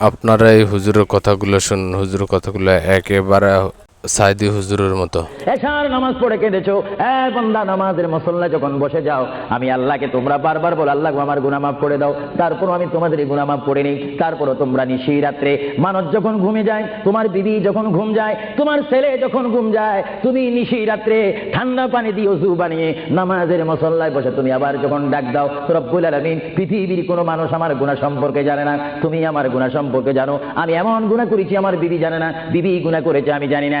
আপনারা এই হুজুরের কথাগুলো শুনুন হুজুরের কথাগুলো একেবারে সাইদি হুজুরের মতো। এশার নামাজ পড়ে কেঁদেছো, এ বন্দা নামাজের মুসল্লা যখন বসে যাও, আমি আল্লাহকে তোমরা বারবার বল, আল্লাহ আমার গুনাহ মাফ করে দাও। তারপর আমি তোমাদের গুনাহ মাফ করে নিই তারপরও তোমরা নিশি রাত্রে মানুষ যখন ঘুমে যায়, তোমার বিবি যখন ঘুম যায়, তোমার ছেলে যখন ঘুম যায়, তুমি নিশি রাত্রে ঠান্ডা পানি দিয়ে ওজু বানিয়ে নামাজের মুসল্লায় বসে তুমি আবার যখন ডাক দাও, রব্বুল আলামিন, পৃথিবীর কোনো মানুষ আমার গুনাহ সম্পর্কে জানে না। তুমি আমার গুনাহ সম্পর্কে জানো। আমি এমন গুনাহ করেছি, আমার বিবি জানে না। বিবি গুনাহ করেছে, আমি জানি না।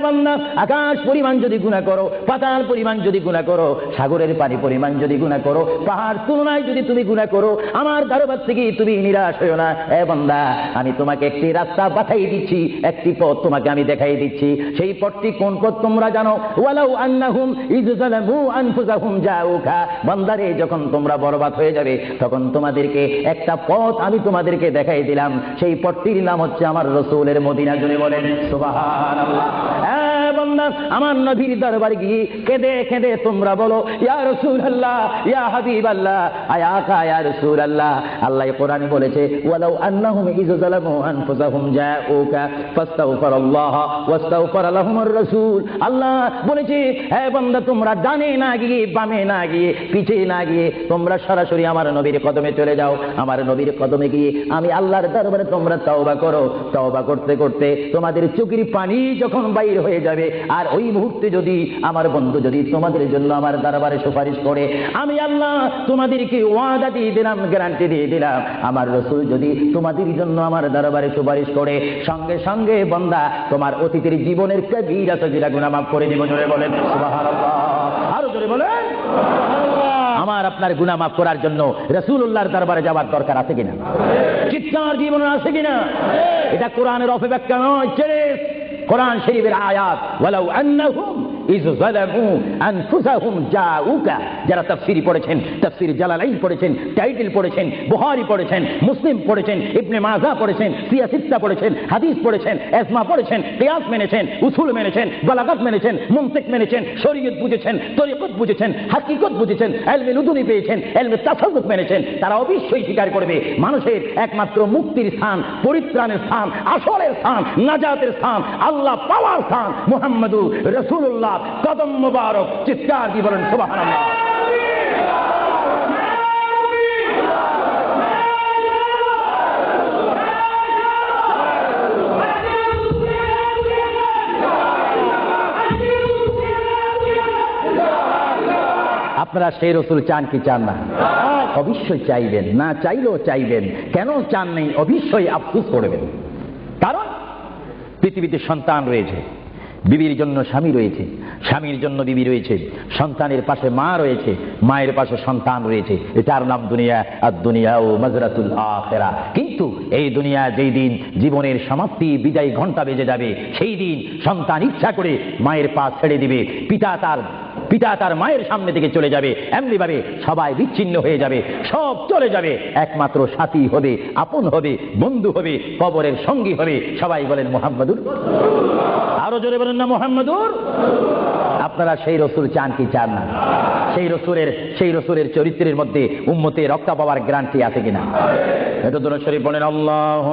বান্দা, আকাশ পরিমাণ যদি গুনাহ করো, পাতাল পরিমাণ যদি গুনাহ করো, সাগরের পানি পরিমাণ যদি গুনাহ করো, পাহাড় তুলনায় যদি তুমি গুনাহ করো, আমার দরবার থেকে তুমি নিরাশ হইও না। এ বান্দা, আমি তোমাকে একটি রাস্তা বাতাই দিচ্ছি, একটি পথ তোমাকে আমি দেখাই দিচ্ছি। সেই পথটি কোন পথ তোমরা জানো? ওয়ালাউ আন্নাহুম ইজ জালামু আনফুসাহুম জাউকা বান্দারে, যখন তোমরা বরবাদ হয়ে যাবে, তখন তোমাদেরকে একটা পথ আমি তোমাদেরকে দেখাই দিলাম। সেই পথটির নাম হচ্ছে আমার রসুলের মদিনা জুড়ে বলেন, সুবহানাল্লাহ। হ্যাঁ আমার নবীর দরবারে গিয়ে কেঁদে কেঁদে তোমরা বলো আল্লাহ ইয়া হাবিব আল্লাহ আয়া কা রসুল আল্লাহ আল্লাহ কোরআনে বলেছে, ওয়ালাউ আন্নাহুম যালামু আনফুসাহুম জাউকা ফাস্তাগফিরুল্লাহ ওয়াস্তাগফার লাহুমুর রাসূল। আল্লাহ বলেছে, হে বান্দা, তোমরা ডানে না গিয়ে, বামে না গিয়ে, পিছে না গিয়ে, তোমরা সরাসরি আমার নবীর কদমে চলে যাও। আমার নবীর কদমে গিয়ে আমি আল্লাহর দরবারে তোমরা তওবা করো। তওবা করতে করতে তোমাদের চোখের পানি যখন বাইর হয়ে যাবে। আর ওই মুহূর্তে যদি আমার বন্ধু যদি তোমাদের জন্য আমার দরবারে সুপারিশ করে, আমি আল্লাহ তোমাদেরকে ওয়াদা দিয়ে দিলাম, গ্যারান্টি দিয়ে দিলাম। আমার রসুল যদি তোমাদের জন্য আমার দরবারে সুপারিশ করে, সঙ্গে সঙ্গে বন্দা তোমার অতীতের জীবনের কবিরা সজিরা গুনাহ মাফ করে দিব। জোরে বলেন আরও জোরে বলেন আমার আপনার গুনাহ মাফ করার জন্য রসুল্লাহর দরবারে যাওয়ার দরকার আছে কিনা? চিৎকার জীবন আছে কিনা? এটা কোরআনের অপব্যাখ্যা নয় কোরআন শরীফের আয়াত ওয়ালাউ আন্নাহুম যারা তাফসীর পড়েছেন, তাফসীর জালালাইন পড়েছেন, টাইটেল পড়েছেন, বুখারী পড়েছেন, মুসলিম পড়েছেন, ইবনে মাজাহ পড়েছেন সিয়াসিত্তা পড়েছেন, হাদিস পড়েছেন এসমা পড়েছেন, কিয়াস মেনেছেন, উসুল মেনেছেন, বালাগাত মেনেছেন, মুনতিক মেনেছেন, শরীয়ত বুঝেছেন, তরিকত বুঝেছেন, হাকিকত বুঝেছেন, এলমে লুদুনি পেয়েছেন, এলমে তাসাউফ মেনেছেন, তারা অবশ্যই স্বীকার করবে, মানুষের একমাত্র মুক্তির স্থান, পরিত্রাণের স্থান, আসলের স্থান, নাজাতের স্থান, আল্লাহ পাওয়ার স্থান, মুহাম্মদুর রসুল্লাহ কদম মুবারক, চিৎকার দিয়ে বলেন, সুবহানাল্লাহ। আপনারা সেই রসুল চান কি চান না? অবশ্যই চাইবেন, না চাইলেও চাইবেন। কেন চান নেই? অবশ্যই আফসুস করবেন। কারণ পৃথিবীতে সন্তান রয়েছে, বিবির জন্য স্বামী রয়েছে স্বামীর জন্য বিবি রয়েছে, সন্তানের পাশে মা রয়েছে, মায়ের পাশে সন্তান রয়েছে। এটার নাম দুনিয়া, আর দুনিয়া ও মজরাতুল আখেরা। কিন্তু এই দুনিয়া যেই দিন জীবনের সমাপ্তি, বিদায় ঘণ্টা বেজে যাবে, সেই দিন সন্তান ইচ্ছা করে মায়ের পা ছেড়ে দিবে, পিতা তার পিতা তার মায়ের সামনে থেকে চলে যাবে। এমনি ভাবে সবাই বিচ্ছিন্ন হয়ে যাবে। সব চলে যাবে। একমাত্র সাথী হবে, আপন হবে, বন্ধু হবে, কবরের সঙ্গী হবে। সবাই বলেন, মোহাম্মদুর আরও জোরে বলেন না, মোহাম্মদুর আপনারা সেই রসুল চান কি চান না? সেই রসুলের সেই রসুলের চরিত্রের মধ্যে উম্মতে রক্ত পাওয়ার গ্রান্টি আছে কিনা? এটা শরীফ বলেন আল্লাহ